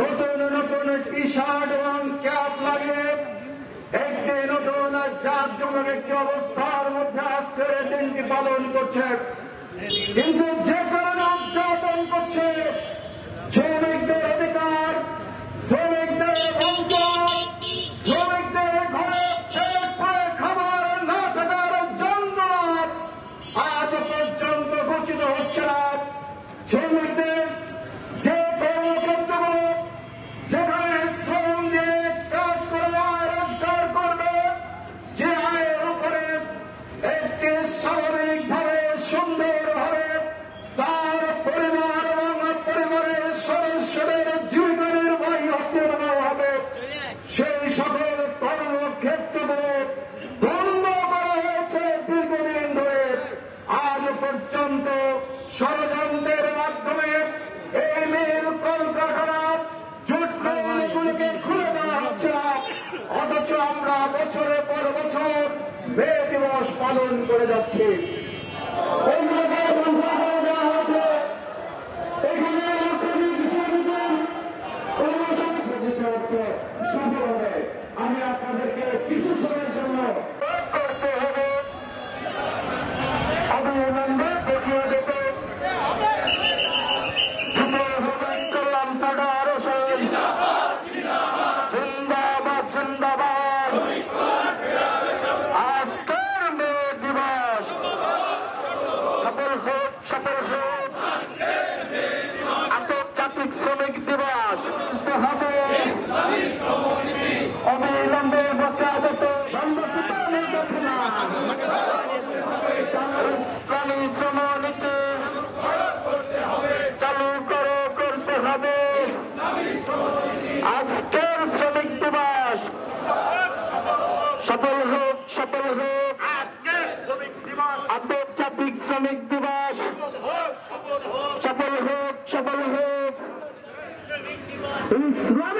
নতুন নতুন T shirt এবং ক্যাপ লাগিয়ে একটি নতুন জাঁকজমক একটি অবস্থার মধ্যে আজকের দিনটি পালন করছে। কিন্তু যে কারণে উদযাপন করছে, শ্রমিকদের অধিকার, শ্রমিকদের বঞ্চন শ্রমিকদের ঘরে খাবার না থাকার যন্ত্রণা আজ পর্যন্ত ঘোষিত হচ্ছে না। শ্রমিকদের অথচ আমরা বছরের পর বছর মে দিবস পালন করে যাচ্ছি। আমি আপনাদেরকে কিছু দেওয়া সফল হোক সফল হোক। আন্তর্জাতিক শ্রমিক দিবস। সফল হোক সফল হোক। ইসলাম